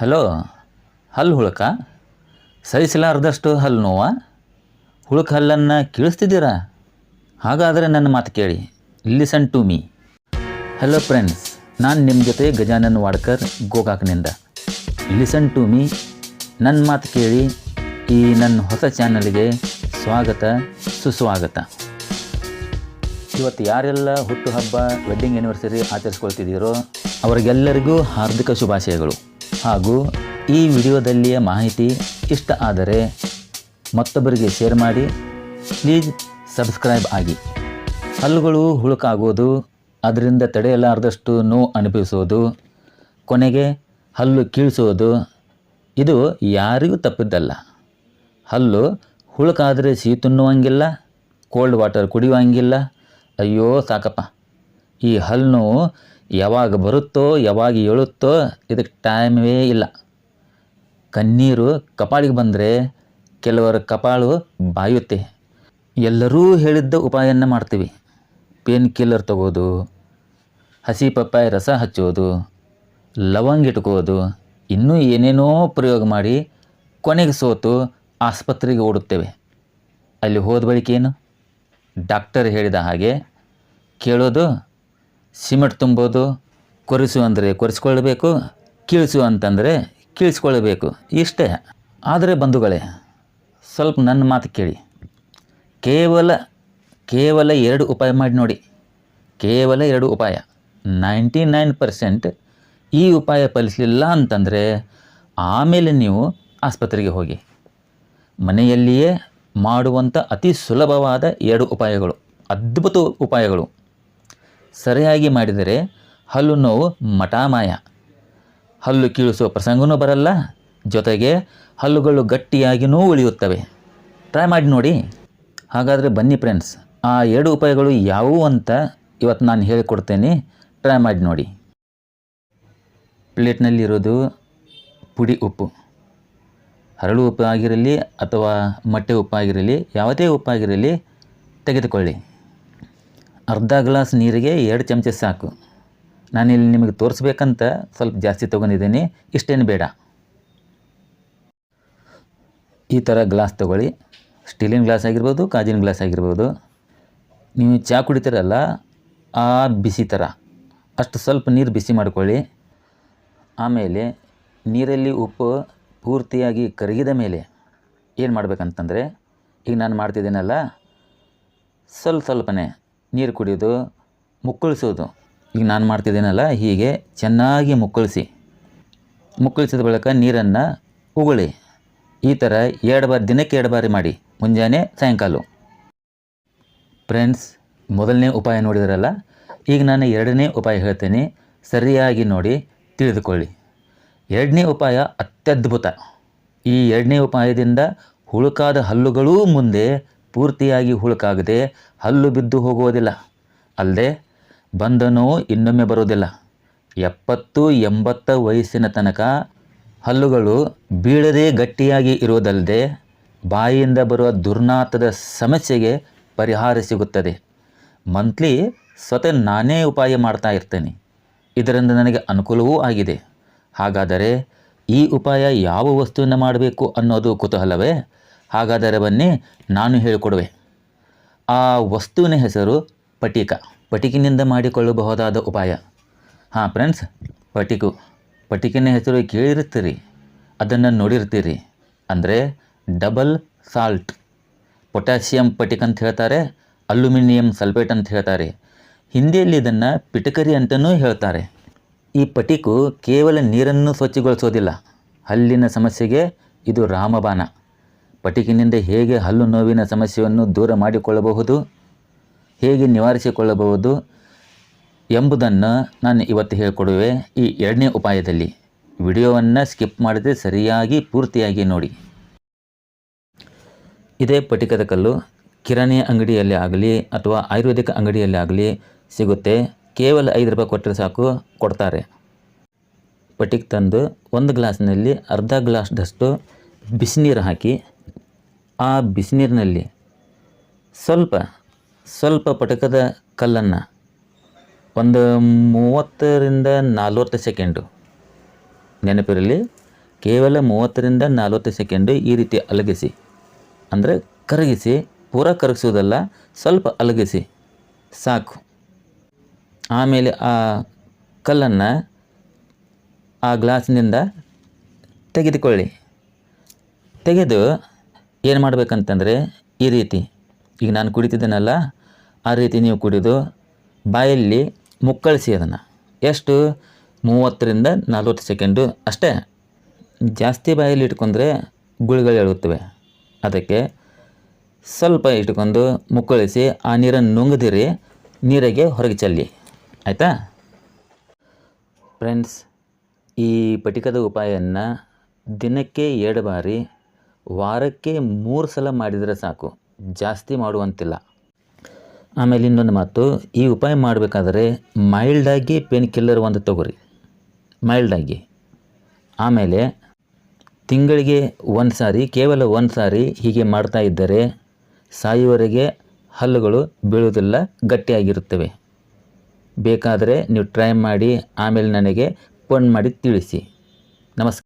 Hello, ಹಲ್ಲು ಹುಳಕ? ಸರಿಸಲಾರ್ದಷ್ಟು ಹಲ್ಲು ನೋವ? ಹುಳುಕ ಹಲ್ಲನ್ನು ಕೀಳಿಸ್ತಿದ್ದೀರಾ? ಹಾಗಾದರೆ ನನ್ನ ಮಾತು ಕೇಳಿ. Listen to me hello friends ನಾನು ನಿಮ್ಮ ಜೊತೆ ಗಜಾನನ್ ವಾಡ್ಕರ್, ಗೋಕಾಕ್ನಿಂದ. ಲಿಸನ್ ಟು ಮೀ ನನ್ನ ಮಾತು ಕೇಳಿ, ಈ ನನ್ನ ಹೊಸ ಚಾನಲ್ಗೆ ಸ್ವಾಗತ, ಸುಸ್ವಾಗತ. ಇವತ್ತು ಯಾರೆಲ್ಲ ಹುಟ್ಟುಹಬ್ಬ ವೆಡ್ಡಿಂಗ್ ಆ್ಯನಿವರ್ಸರಿ ಆಚರಿಸ್ಕೊಳ್ತಿದ್ದೀರೋ, ಅವರಿಗೆಲ್ಲರಿಗೂ ಹಾರ್ದಿಕ ಶುಭಾಶಯಗಳು. ಹಾಗೂ ಈ ವಿಡಿಯೋದಲ್ಲಿಯ ಮಾಹಿತಿ ಇಷ್ಟ ಆದರೆ ಮತ್ತೊಬ್ಬರಿಗೆ ಶೇರ್ ಮಾಡಿ. ಪ್ಲೀಸ್ ಸಬ್ಸ್ಕ್ರೈಬ್ ಆಗಿ. ಹಲ್ಲುಗಳು ಹುಳುಕಾಗೋದು, ಅದರಿಂದ ತಡೆಯಲಾರದಷ್ಟು ನೋವು ಅನುಭವಿಸೋದು, ಕೊನೆಗೆ ಹಲ್ಲು ಕೀಳಿಸೋದು, ಇದು ಯಾರಿಗೂ ತಪ್ಪಿದ್ದಲ್ಲ. ಹಲ್ಲು ಹುಳುಕಾದರೆ ಸಿಹಿ ತಿನ್ನುವಂಗಿಲ್ಲ ಕೋಲ್ಡ್ ವಾಟರ್ ಕುಡಿಯುವಂಗಿಲ್ಲ. ಅಯ್ಯೋ ಸಾಕಪ್ಪ. ಈ ಹಲ್ಲು ಯಾವಾಗ ಬರುತ್ತೋ, ಯಾವಾಗ ಏಳುತ್ತೋ, ಇದಕ್ಕೆ ಟೈಮೇ ಇಲ್ಲ. ಕಣ್ಣೀರು ಕಪಾಳಿಗೆ ಬಂದರೆ ಕೆಲವರ ಕಪಾಳು ಬಾಯುತ್ತೆ. ಎಲ್ಲರೂ ಹೇಳಿದ್ದ ಉಪಾಯನ ಮಾಡ್ತೀವಿ. ಪೇನ್ ಕಿಲ್ಲರ್ ತಗೋದು, ಹಸಿ ಪಪ್ಪಾಯ ರಸ ಹಚ್ಚೋದು, ಲವಂಗ ಇಟ್ಕೋದು, ಇನ್ನೂ ಏನೇನೋ ಪ್ರಯೋಗ ಮಾಡಿ ಕೊನೆಗೆ ಸೋತು ಆಸ್ಪತ್ರೆಗೆ ಓಡುತ್ತೇವೆ. ಅಲ್ಲಿ ಹೋದ ಬಳಿಕ ಏನು? ಡಾಕ್ಟರ್ ಹೇಳಿದ ಹಾಗೆ ಕೇಳೋದು ಸಿಮೆಂಟ್ ತುಂಬೋದು, ಕೊರೆಸು ಅಂದರೆ ಕೊರೆಸ್ಕೊಳ್ಬೇಕು, ಕೀಳಿಸು ಅಂತಂದರೆ ಕೀಳಿಸ್ಕೊಳ್ಬೇಕು, ಇಷ್ಟೇ. ಆದರೆ ಬಂಧುಗಳೇ, ಸ್ವಲ್ಪ ನನ್ನ ಮಾತು ಕೇಳಿ. ಕೇವಲ ಕೇವಲ ಎರಡು ಉಪಾಯ ಮಾಡಿ ನೋಡಿ. ಕೇವಲ ಎರಡು ಉಪಾಯ. ನೈಂಟಿ ನೈನ್ ಪರ್ಸೆಂಟ್ ಈ ಉಪಾಯ ಫಲಿಸಲಿಲ್ಲ ಅಂತಂದರೆ ಆಮೇಲೆ ನೀವು ಆಸ್ಪತ್ರೆಗೆ ಹೋಗಿ. ಮನೆಯಲ್ಲಿಯೇ ಮಾಡುವಂಥ ಅತಿ ಸುಲಭವಾದ ಎರಡು ಉಪಾಯಗಳು, ಅದ್ಭುತ ಉಪಾಯಗಳು. ಸರಿಯಾಗಿ ಮಾಡಿದರೆ ಹಲ್ಲು ನೋವು ಮಠಾಮಾಯ. ಹಲ್ಲು ಕೀಳಿಸುವ ಪ್ರಸಂಗನೂ ಬರಲ್ಲ, ಜೊತೆಗೆ ಹಲ್ಲುಗಳು ಗಟ್ಟಿಯಾಗಿಯೂ ಉಳಿಯುತ್ತವೆ. ಟ್ರೈ ಮಾಡಿ ನೋಡಿ. ಹಾಗಾದರೆ ಬನ್ನಿ ಫ್ರೆಂಡ್ಸ್ ಆ ಎರಡು ಉಪಾಯಗಳು ಯಾವುವು ಅಂತ ಇವತ್ತು ನಾನು ಹೇಳಿಕೊಡ್ತೇನೆ. ಟ್ರೈ ಮಾಡಿ ನೋಡಿ. ಪ್ಲೇಟ್ನಲ್ಲಿರೋದು ಪುಡಿ ಉಪ್ಪು. ಹರಳು ಉಪ್ಪು ಆಗಿರಲಿ ಅಥವಾ ಮೊಟ್ಟೆ ಉಪ್ಪಾಗಿರಲಿ ಯಾವುದೇ ಉಪ್ಪಾಗಿರಲಿ ತೆಗೆದುಕೊಳ್ಳಿ. ಅರ್ಧ ಗ್ಲಾಸ್ ನೀರಿಗೆ ಎರಡು ಚಮಚ ಸಾಕು. ನಾನಿಲ್ಲಿ ನಿಮಗೆ ತೋರಿಸ್ಬೇಕಂತ ಸ್ವಲ್ಪ ಜಾಸ್ತಿ ತೊಗೊಂಡಿದ್ದೀನಿ. ಇಷ್ಟೇನು ಬೇಡ. ಈ ಥರ ಗ್ಲಾಸ್ ತೊಗೊಳ್ಳಿ. ಸ್ಟೀಲಿನ ಗ್ಲಾಸ್ ಆಗಿರ್ಬೋದು, ಕಾಜಿನ ಗ್ಲಾಸ್ ಆಗಿರ್ಬೋದು. ನೀವು ಚಹಾ ಕುಡಿತೀರಲ್ಲ, ಆ ಬಿಸಿ ಥರ. ಅಷ್ಟು ಸ್ವಲ್ಪ ನೀರು ಬಿಸಿ ಮಾಡ್ಕೊಳ್ಳಿ. ಆಮೇಲೆ ನೀರಲ್ಲಿ ಉಪ್ಪು ಪೂರ್ತಿಯಾಗಿ ಕರಗಿದ ಮೇಲೆ ಏನು ಮಾಡಬೇಕಂತಂದರೆ, ಈಗ ನಾನು ಮಾಡ್ತಿದ್ದೀನಲ್ಲ, ಸ್ವಲ್ಪ ಸ್ವಲ್ಪನೇ ನೀರು ಕುಡಿಯೋದು, ಮುಕ್ಕಳಿಸೋದು. ಈಗ ನಾನು ಮಾಡ್ತಿದ್ದೀನಲ್ಲ, ಹೀಗೆ ಚೆನ್ನಾಗಿ ಮುಕ್ಕಳಿಸಿ. ಮುಕ್ಕಳಿಸಿದ ಬಳಿಕ ನೀರನ್ನು ಉಗುಳಿ. ಈ ಥರ ಎರಡು ಬಾರಿ, ದಿನಕ್ಕೆ ಎರಡು ಬಾರಿ ಮಾಡಿ. ಮುಂಜಾನೆ, ಸಾಯಂಕಾಲ. ಫ್ರೆಂಡ್ಸ್ ಮೊದಲನೇ ಉಪಾಯ ನೋಡಿದ್ರಲ್ಲ? ಈಗ ನಾನು ಎರಡನೇ ಉಪಾಯ ಹೇಳ್ತೇನೆ. ಸರಿಯಾಗಿ ನೋಡಿ, ತಿಳಿದುಕೊಳ್ಳಿ. ಎರಡನೇ ಉಪಾಯ ಅತ್ಯದ್ಭುತ. ಈ ಎರಡನೇ ಉಪಾಯದಿಂದ ಹುಳುಕಾದ ಹಲ್ಲುಗಳೂ ಮುಂದೆ ಪೂರ್ತಿಯಾಗಿ ಹುಳುಕಾಗದೆ ಹಲ್ಲು ಬಿದ್ದು ಹೋಗುವುದಿಲ್ಲ. ಅಲ್ಲದೆ ಬಂದ ಇನ್ನೊಮ್ಮೆ ಬರುವುದಿಲ್ಲ. ಎಪ್ಪತ್ತು ಎಂಬತ್ತ ವಯಸ್ಸಿನ ತನಕ ಹಲ್ಲುಗಳು ಬೀಳದೇ ಗಟ್ಟಿಯಾಗಿ ಇರುವುದಲ್ಲದೆ ಬಾಯಿಯಿಂದ ಬರುವ ದುರ್ನಾತದ ಸಮಸ್ಯೆಗೆ ಪರಿಹಾರ ಸಿಗುತ್ತದೆ. ಮಂತ್ಲಿ ಸ್ವತಃ ನಾನೇ ಉಪಾಯ ಮಾಡ್ತಾ ಇರ್ತೇನೆ. ಇದರಿಂದ ನನಗೆ ಅನುಕೂಲವೂ ಆಗಿದೆ. ಹಾಗಾದರೆ ಈ ಉಪಾಯ ಯಾವ ವಸ್ತುವಿನ ಮಾಡಬೇಕು ಅನ್ನೋದು ಕುತೂಹಲವೇ? ಹಾಗಾದರೆ ಬನ್ನಿ, ನಾನು ಹೇಳಿಕೊಡುವೆ. ಆ ವಸ್ತುವಿನ ಹೆಸರು ಪಟಿಕ. ಪಟಿಕಿನಿಂದ ಮಾಡಿಕೊಳ್ಳಬಹುದಾದ ಉಪಾಯ. ಹಾಂ ಫ್ರೆಂಡ್ಸ್ ಪಟಿಕು. ಪಟಿಕಿನ ಹೆಸರು ಕೇಳಿರ್ತೀರಿ ಅದನ್ನು ನೋಡಿರ್ತೀರಿ ಅಂದರೆ ಡಬಲ್ ಸಾಲ್ಟ್ ಪೊಟ್ಯಾಷಿಯಂ ಪಟಿಕ್ ಅಂತ ಹೇಳ್ತಾರೆ ಅಲ್ಯೂಮಿನಿಯಂ ಸಲ್ಫೇಟ್ ಅಂತ ಹೇಳ್ತಾರೆ. ಹಿಂದಿಯಲ್ಲಿ ಇದನ್ನು ಪಿಟಕರಿ ಅಂತಲೂ ಹೇಳ್ತಾರೆ. ಈ ಪಟಿಕು ಕೇವಲ ನೀರನ್ನು ಸ್ವಚ್ಛಗೊಳಿಸೋದಿಲ್ಲ. ಹಲ್ಲಿನ ಸಮಸ್ಯೆಗೆ ಇದು ರಾಮಬಾಣ. ಪಟಿಕಿನಿಂದ ಹೇಗೆ ಹಲ್ಲು ನೋವಿನ ಸಮಸ್ಯೆಯನ್ನು ದೂರ ಮಾಡಿಕೊಳ್ಳಬಹುದು? ಹೇಗೆ ನಿವಾರಿಸಿಕೊಳ್ಳಬಹುದು ಎಂಬುದನ್ನು ನಾನು ಇವತ್ತು ಹೇಳಿಕೊಡುವೆ ಈ ಎರಡನೇ ಉಪಾಯದಲ್ಲಿ. ವಿಡಿಯೋವನ್ನು ಸ್ಕಿಪ್ ಮಾಡದೆ ಸರಿಯಾಗಿ ಪೂರ್ತಿಯಾಗಿ ನೋಡಿ. ಇದೇ ಪಟಿಕದ ಕಲ್ಲು ಕಿರಾಣಿ ಅಂಗಡಿಯಲ್ಲಿ ಆಗಲಿ ಅಥವಾ ಆಯುರ್ವೇದಿಕ ಅಂಗಡಿಯಲ್ಲಿ ಆಗಲಿ ಸಿಗುತ್ತೆ. ಕೇವಲ ಐದು ರೂಪಾಯಿ ಕೊಟ್ಟರೆ ಸಾಕು, ಕೊಡ್ತಾರೆ. ಪಟಿಕ್ ತಂದು ಒಂದು ಗ್ಲಾಸ್ನಲ್ಲಿ ಅರ್ಧ ಗ್ಲಾಸ್ದಷ್ಟು ಬಿಸಿನೀರು ಹಾಕಿ ಆ ಬಿಸಿನೀರಿನಲ್ಲಿ ಸ್ವಲ್ಪ ಸ್ವಲ್ಪ ಪಟಕದ ಕಲ್ಲನ್ನು ಒಂದು ಮೂವತ್ತರಿಂದ ನಲ್ವತ್ತು ಸೆಕೆಂಡು ನೆನಪಿರಲಿ, ಕೇವಲ ಮೂವತ್ತರಿಂದ ನಲ್ವತ್ತು ಸೆಕೆಂಡು ಈ ರೀತಿ ಅಲಗಿಸಿ, ಅಂದರೆ ಕರಗಿಸಿ, ಪೂರ ಕರಗಿಸೋದಲ್ಲ ಸ್ವಲ್ಪ ಅಲಗಿಸಿ, ಸಾಕು. ಆಮೇಲೆ ಆ ಕಲ್ಲನ್ನು ಆ ಗ್ಲಾಸ್ನಿಂದ ತೆಗೆದುಕೊಳ್ಳಿ. ತೆಗೆದು ಏನು ಮಾಡಬೇಕಂತಂದರೆ ಈ ರೀತಿ. ಈಗ ನಾನು ಕುಡಿತಿದ್ದೇನಲ್ಲ, ಆ ರೀತಿ ನೀವು ಕುಡಿದು ಬಾಯಲ್ಲಿ ಮುಕ್ಕಳಿಸಿ ಅದನ್ನು. ಎಷ್ಟು? ಮೂವತ್ತರಿಂದ ನಲ್ವತ್ತು ಸೆಕೆಂಡು ಅಷ್ಟೇ. ಜಾಸ್ತಿ ಬಾಯಲ್ಲಿ ಇಟ್ಕೊಂಡ್ರೆ ಗುಳಿಗಳು ಎಳುತ್ತವೆ. ಅದಕ್ಕೆ ಸ್ವಲ್ಪ ಇಟ್ಕೊಂಡು ಮುಕ್ಕಳಿಸಿ ಆ ನೀರನ್ನು ನುಂಗದಿರಿ, ನೀರಿಗೆ ಹೊರಗೆ ಚೆಲ್ಲಿ. ಆಯಿತಾ? ಫ್ರೆಂಡ್ಸ್, ಈ ಪಟಿಕದ ಉಪಾಯವನ್ನು ದಿನಕ್ಕೆ ಎರಡು ಬಾರಿ ವಾರಕ್ಕೆ ಮೂರು ಸಲ ಮಾಡಿದರೆ ಸಾಕು. ಜಾಸ್ತಿ ಮಾಡುವಂತಿಲ್ಲ. ಆಮೇಲೆ ಇನ್ನೊಂದು ಮಾತು, ಈ ಉಪಾಯ ಮಾಡಬೇಕಾದ್ರೆ ಮೈಲ್ಡಾಗಿ ಪೇನ್ ಕಿಲ್ಲರ್ ಒಂದು ತಗೋರಿ ಮೈಲ್ಡಾಗಿ. ಆಮೇಲೆ ತಿಂಗಳಿಗೆ ಒಂದು ಸಾರಿ, ಕೇವಲ ಒಂದು ಸಾರಿ ಹೀಗೆ ಮಾಡ್ತಾ ಇದ್ದರೆ ಸಾಯುವವರೆಗೆ ಹಲ್ಲುಗಳು ಬೀಳುವುದಿಲ್ಲ ಗಟ್ಟಿಯಾಗಿರುತ್ತವೆ ಬೇಕಾದರೆ ನೀವು ಟ್ರೈ ಮಾಡಿ, ಆಮೇಲೆ ನನಗೆ ಫೋನ್ ಮಾಡಿ ತಿಳಿಸಿ. ನಮಸ್ಕಾರ.